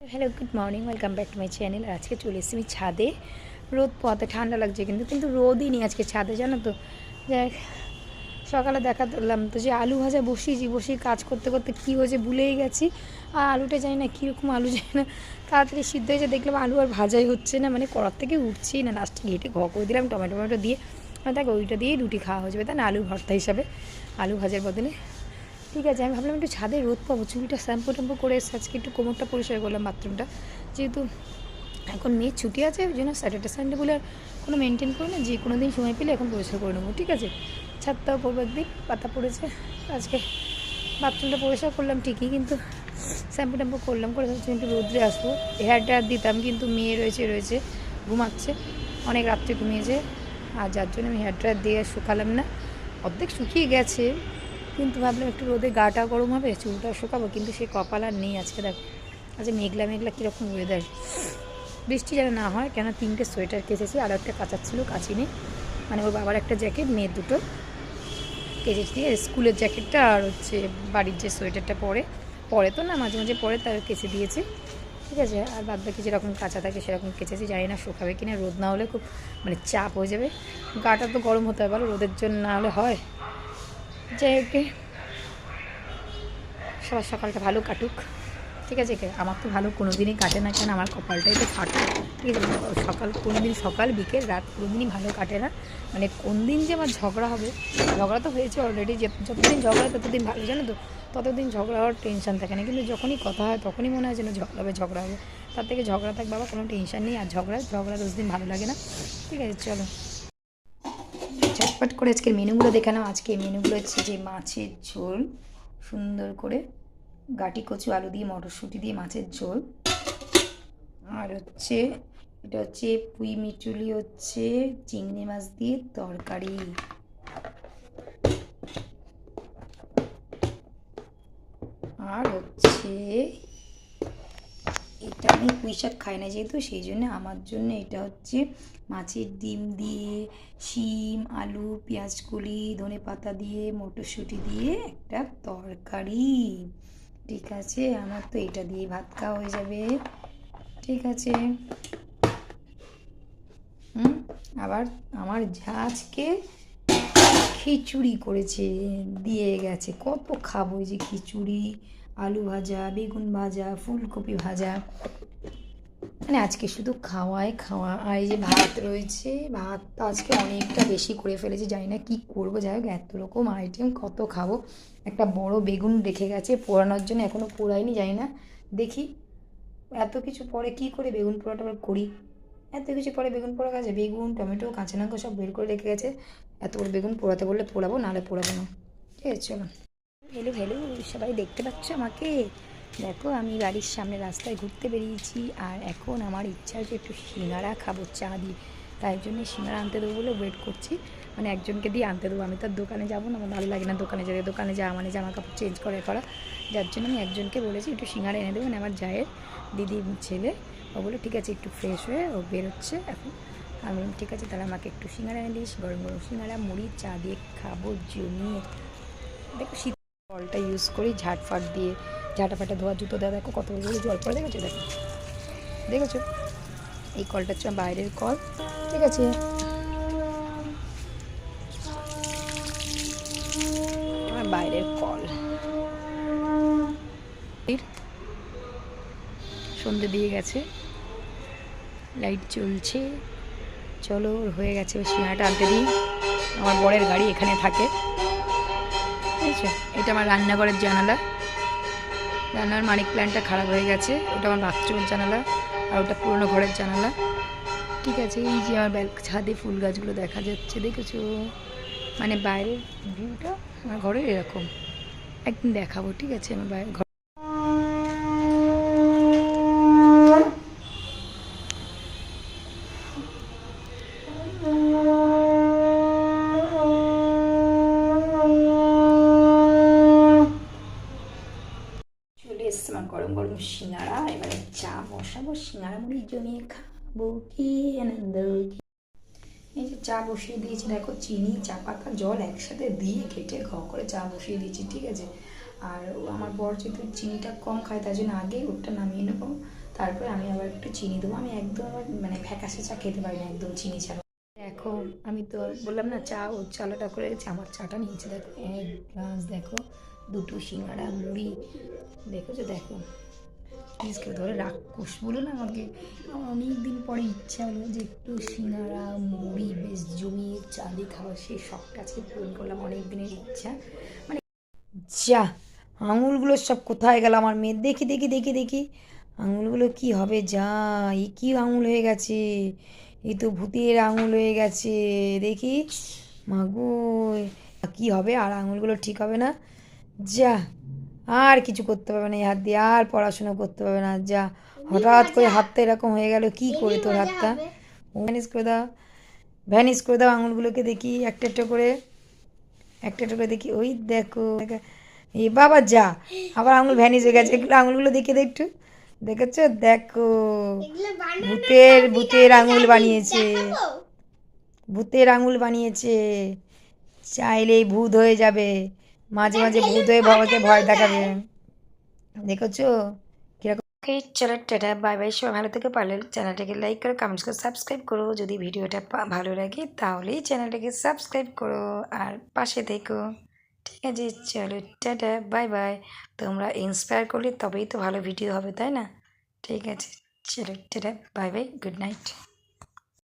Hello good morning welcome back to my channel আজকে চলে এসেছি আমি ছাদে। রোদ পথে ঠান্ডা লাগছে কিন্তু কিন্তু রোদই নেই আজকে ছাদে, জানো তো? যাই সকালে দেখা দিলাম তো যে আলু ভাজা বসিয়েছি, বসিয়ে কাজ করতে করতে কী হয়েছে ভুলেই গেছি। আর আলুটা জানি না কীরকম আলু জানি না। তাড়াতাড়ি সিদ্ধ হয়েছে, দেখলাম আলু আর ভাজাই হচ্ছে না। মানে কড়ার থেকে উঠছেই না লাস্টে ঘেটে ঘ করে দিলাম টমেটো টমেটো দিয়ে। আমি দেখ, ওইটা দিয়েই রুটি খাওয়া হয়ে যাবে তাই না? আলু ভর্তা হিসাবে। আলু ভাজার বদলে ঠিক আছে, আমি ভাবলাম একটু ছাদে রোদ পাবো, চুলটা শ্যাম্পু ট্যাম্পু করে এসে আজকে একটু কোমরটা পরিষ্কার করলাম বাথরুমটা। যেহেতু এখন মেয়ের ছুটি আছে, ওই জন্য স্যাটারডে সানডে বলে আর কোনো মেনটেন করি না, যে কোনো দিন সময় পেলে এখন পরিষ্কার করে নেব, ঠিক আছে? ছাদটাও পড়ব একদিন, পাতা পড়েছে, আজকে বাথরুমটা পরিষ্কার করলাম ঠিকই, কিন্তু শ্যাম্পু ট্যাম্পু করলাম করে একটু রোদ্রে আসব। হেয়ার ড্রায়ার দিতাম, কিন্তু মেয়ে রয়েছে রয়েছে, ঘুমাচ্ছে, অনেক রাত্রে ঘুমিয়েছে, আর যার জন্য আমি হেয়ার ড্রায়ার দিয়ে শুকালাম না। অর্ধেক শুকিয়ে গেছে কিন্তু ভাবলাম একটু রোদে গাটা গরম হবে, চুলটা শুকাবো, কিন্তু সে কপাল আর নেই আজকে দেখো। আজকে মেঘলা মেঘলা কীরকম ওয়েদার বৃষ্টি যেন না হয় কেন তিনটে সোয়েটার কেচেছি, আর একটা কাচার ছিল, কাচি নেই। মানে ওর বাবার একটা জ্যাকেট মেয়ের দুটো কেচেছি স্কুলের জ্যাকেটটা আর হচ্ছে বাড়ির যে সোয়েটারটা পরে। পরে তো না, মাঝে মাঝে পরে তার কেচে দিয়েছি। ঠিক আছে, আর বাদ বাকি যেরকম কাঁচা থাকে সেরকম কেচেছি, জানি না শুকাবে কিনা, রোদ না হলে খুব মানে চাপ হয়ে যাবে। গাটা তো গরম হতে হবে বলো রোদের জন্য না হলে হয়। যাই হোক সবার সকালটা ভালো কাটুক। ঠিক আছে কে? আমার তো ভালো কোনো দিনই কাটে না কেন? আমার কপালটাই তো ফাটা। ঠিক আছে? সকাল কোনো দিন সকাল, বিকেল, রাত কোনো দিনই ভালো কাটে না। মানে কোন দিন যে আমার ঝগড়া হবে? ঝগড়া তো হয়েছে অলরেডি যতদিন ঝগড়া ততদিন ভালো, জানো তো? ততদিন ঝগড়া হওয়ার টেনশন থাকে না। কিন্তু যখনই কথা হয়, তখনই মনে হয় যেন ঝগড়া হবে ঝগড়া হবে। তার থেকে ঝগড়া থাক বাবা, কোনো টেনশন নেই। আর ঝগড়া ঝগড়া দশ দিন ভালো লাগে না। ঠিক আছে, চলো। ঝটপট করে আজকের মেনুগুলো দেখে নাও। আজকে মেনুগুলো হচ্ছে যে মাছের ঝোল, সুন্দর করে গাটি কচু, আলু দিয়ে, মটরশুঁটি দিয়ে মাছের ঝোল। আর হচ্ছে, এটা হচ্ছে পুঁই মিচুলি, হচ্ছে চিংড়ি মাছ দিয়ে তরকারি। আর হচ্ছে এটা আমি পুঁই শাক খাই না যেহেতু, সেই জন্য আমার জন্য এটা হচ্ছে মাছের ডিম দিয়ে, শিম, আলু পেঁয়াজ কলি ধনে পাতা দিয়ে, মটরশুঁটি দিয়ে একটা তরকারি। ঠিক আছে? আমার তো এটা দিয়ে ভাত খাওয়া হয়ে যাবে। ঠিক আছে? হুম? আবার আমার যা আজকে খিচুড়ি করেছে, দিয়ে গেছে। কত খাব যে খিচুড়ি, আলু ভাজা, বেগুন ভাজা, ফুলকপি ভাজা। মানে আজকে শুধু খাওয়াই, খাওয়া। আর এই যে ভাত রয়েছে, ভাত তো আজকে অনেকটা বেশি করে ফেলেছি, জানি না কী করব। যাই হোক, এত রকম আইটেম কত খাব। একটা বড় বেগুন রেখে গেছে, পোড়ানোর জন্য এখনও পোড়াইনি, জানি না। দেখি, এত কিছু পরে কি করে বেগুন পোড়াটা করি? এত কিছু পরে বেগুন পোড়া গেছে, বেগুন, টমেটো, কাঁচা লঙ্কা সব বের করে রেখে গেছে। এত করে বেগুন পোড়াতে বললে পোড়াবো, নাহলে পোড়াবো না। ঠিক আছে, চলো। হ্যালো হ্যালো, সবাই দেখতে পাচ্ছ আমাকে? দেখো, আমি বাড়ির সামনে রাস্তায় ঘুরতে বেরিয়েছি, আর এখন আমার ইচ্ছা হচ্ছে একটু সিঙ্গারা খাব, চা দিয়ে। তাই জন্য সিঙ্গারা আনতে দেবো বলে ওয়েট করছি। মানে একজনকে দিয়ে আনতে দেবো। আমি তো আর দোকানে যাব না, আমার ভালো লাগে না দোকানে যাবে দোকানে যাওয়া মানে জামা কাপড় চেঞ্জ করে করা। যার জন্য আমি একজনকে বলেছি, একটু সিঙ্গারা এনে দেবো। মানে আমার জায়ের দিদি ছেলে। ও বলে ঠিক আছে, একটু ফ্রেশ হয়ে ও বেরোচ্ছে এখন। আমি ঠিক আছে, তাহলে আমাকে একটু সিঙ্গারা এনে দিস, গরম গরম সিঙ্গারা, মুড়ি, চা দিয়ে খাব জমিয়ে দেখো শীত জলটা ইউজ করি, ঝাটফাট দিয়ে ঝাঁটা ফাটা ধোয়া, জুতো দেওয়া, দেখো কত বড় জল পড়ে, দেখেছ? দেখো, দেখেছ? এই কলটা হচ্ছে বাইরের কল ঠিক আছে? আমার বাইরের কল সন্ধে দিয়ে গেছে। লাইট জ্বলছে। চলো, হয়ে গেছে সিঙ্গাটা আনতে দিই। আমার বরের গাড়ি এখানে থাকে। বুঝেছ? এটা আমার রান্নাঘরের জানালা। রান্নার মানিক প্ল্যান্টটা খারাপ হয়ে গেছে। ওটা আমার বাথরুমের জানালা আর ওটা পুরোনো ঘরের জানালা। ঠিক আছে, এই যে আমার ব্যাল ছাদে ফুল গাছগুলো দেখা যাচ্ছে, দেখেছ? মানে বাইরের ভিউটা আমার ঘরে এরকম। একদিন দেখাবো, ঠিক আছে? আমার বাইরের আমার গরম গরম সিঙ্গারা, এবারে চা বসাবো সিঙ্গারা, মুড়ি জমিয়ে খাব কি আনন্দ এই যে চা বসিয়ে দিয়েছি, দেখো চিনি, চা পাতা, জল একসাথে দিয়ে ঘেটে ঘ করে চা বসিয়ে দিয়েছি, ঠিক আছে? আর আমার বর যেহেতু চিনিটা কম খায় তাই জন্য আগে ওটা নামিয়ে নেব। তারপরে আমি আবার একটু চিনি দেবো। আমি একদম আবার মানে ফ্যাকাশে চা খেতে পারি না একদম চিনি ছাড়া। দেখো, আমি তো বললাম না, চা ও চালাটা করে আমার চাটা নিয়েছে, দেখো, এক গ্লাস, দেখো। দুটো সিঙ্গাড়া, মুড়ি। দেখেছ? দেখো। প্লিজ ধরে রাক্ষস বলো না আমাকে। আমার অনেক দিন পরে ইচ্ছা হলো যে একটু সিঙ্গাড়া, মুড়ি, বেশ জমিয়ে চা খাওয়া সেই শখটা আজকে পূরণ করলাম অনেক দিনের ইচ্ছা। মানে যা, আঙুলগুলো সব কোথায় গেল আমার মেয়ে? দেখি দেখি দেখি দেখি। আঙুলগুলো কি হবে? যা এ কী আঙুল হয়ে গেছে? এই তো ভূতের আঙুল হয়ে গেছে। দেখি। মাগো কি হবে? আর আঙুলগুলো ঠিক হবে না? যা আর কিছু করতে পারবে না এই হাত দিয়ে আর পড়াশোনা করতে পারবে না যা। হঠাৎ করে হাতটা এরকম হয়ে গেল কি করে তোর হাতটা? ভ্যানিস করে দাও। ভ্যানিস করে দাও আঙুলগুলোকে দেখি একটা একটা করে। একটা একটা করে দেখি ওই দেখো এ বাবা যা। আবার আঙুল ভ্যানিস হয়ে গেছে। এগুলো আঙুলগুলো দেখে দে একটু। দেখেছ? দেখো। ভূতের ভূতের আঙুল বানিয়েছে। ভূতের আঙুল বানিয়েছে। চাইলেই ভূত হয়ে যাবে। মাঝে মাঝে ভূত হয়ে বাবাকে ভয় দেখাবে। দেখেছ? কীরকম চলো, টাটা, বাই বাই, সবাই ভালো থেকে, পারলে চ্যানেলটাকে লাইক করো কমেন্টস করো সাবস্ক্রাইব করো। যদি ভিডিওটা ভালো লাগে, তাহলেই চ্যানেলটাকে সাবস্ক্রাইব করো আর পাশে থেকো। ঠিক আছে, চলো, টাটা, বাই বাই। তোমরা ইন্সপায়ার করলে তবেই তো ভালো ভিডিও হবে, তাই না? ঠিক আছে, চলো, tata, bye bye good night